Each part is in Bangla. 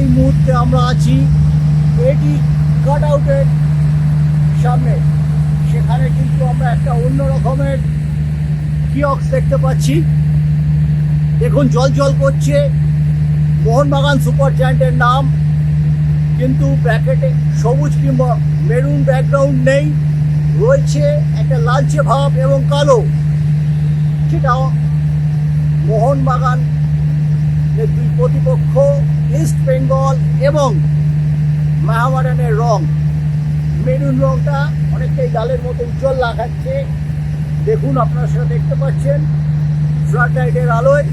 এই মুহূর্তে আমরা আছি এটি কাট আউটের সামনে। সেখানে কিন্তু আমরা একটা অন্য রকমের কিয়ক্স দেখতে পাচ্ছি। দেখুন, জল জল করছে। মোহনবাগান সুপার জায়ান্টের নাম। কিন্তু ব্র্যাকেটে সবুজ কিংবা মেরুন ব্যাকগ্রাউন্ড নেই। রয়েছে একটা লালচে ভাব এবং কালো। যেটা মোহনবাগান দুই প্রতিপক্ষ ইস্ট বেঙ্গল এবং মাহামারানের রং। মেরুন রংটা অনেকটাই ডালের মতো উজ্জ্বল লাগাচ্ছে। দেখুন আপনারা সেটা দেখতে পাচ্ছেন। ফ্লাড লাইটের আলোয়।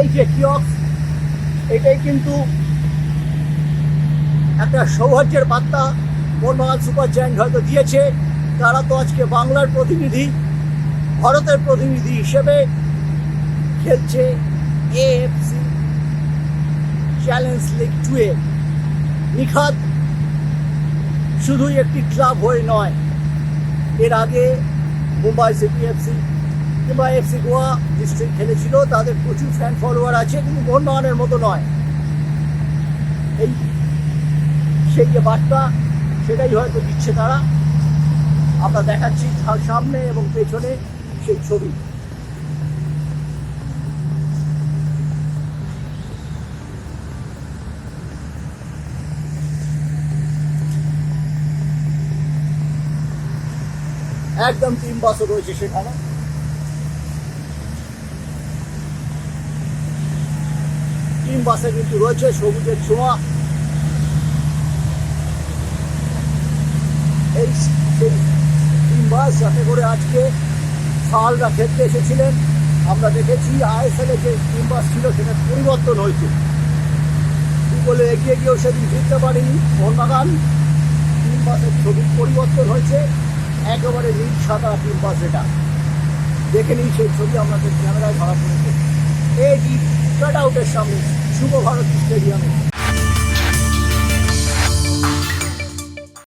এই যে কিয়ক্স এটাই কিন্তু একটা সৌভাগ্যের বার্তা। মোহনবাগান সুপার জায়ান্ট হয়তো দিয়েছে। তারা তো আজকে বাংলার প্রতিনিধি, ভারতের প্রতিনিধি হিসেবে খেলছে এএফসি চ্যালেঞ্জ লিগ টুয়ে নিখাত শুধুই একটি ক্লাব হয়ে নয়, এর আগে মুম্বাই সিটি এফসি কিংবা এফসি গোয়া ডিস্ট্রিক্ট খেলেছিল, তাদের প্রচুর ফ্যান ফলোয়ার আছে, কিন্তু মোহনবাগানের মতো নয়। এই সেই যে বার্তা, সেটাই হয়তো দিচ্ছে তারা। আমরা দেখাচ্ছি সামনে এবং পেছনে সেই ছবি। একদম টিম বাসও রয়েছে সেখানে। টিম বাসে কিন্তু রয়েছে সবুজের ছোঁয়া। এই টিম বাস যাতে করে আজকে সালরা খেলতে এসেছিলেন, আমরা দেখেছি আইএসএল যে টিম বাস ছিল সেটা পরিবর্তন হয়েছে। বলে এগিয়ে গিয়েও সেদিন জিততে পারেনি মোহনবাগান টিম বাসের ছবির পরিবর্তন হয়েছে। একেবারে রিল সাদা টিম বাস এটা। দেখে নিই সেই ছবি আমাদের ক্যামেরায় ধরা পড়েছে। এই কাট আউটের সামনে, শুভ ভারত স্টেডিয়ামে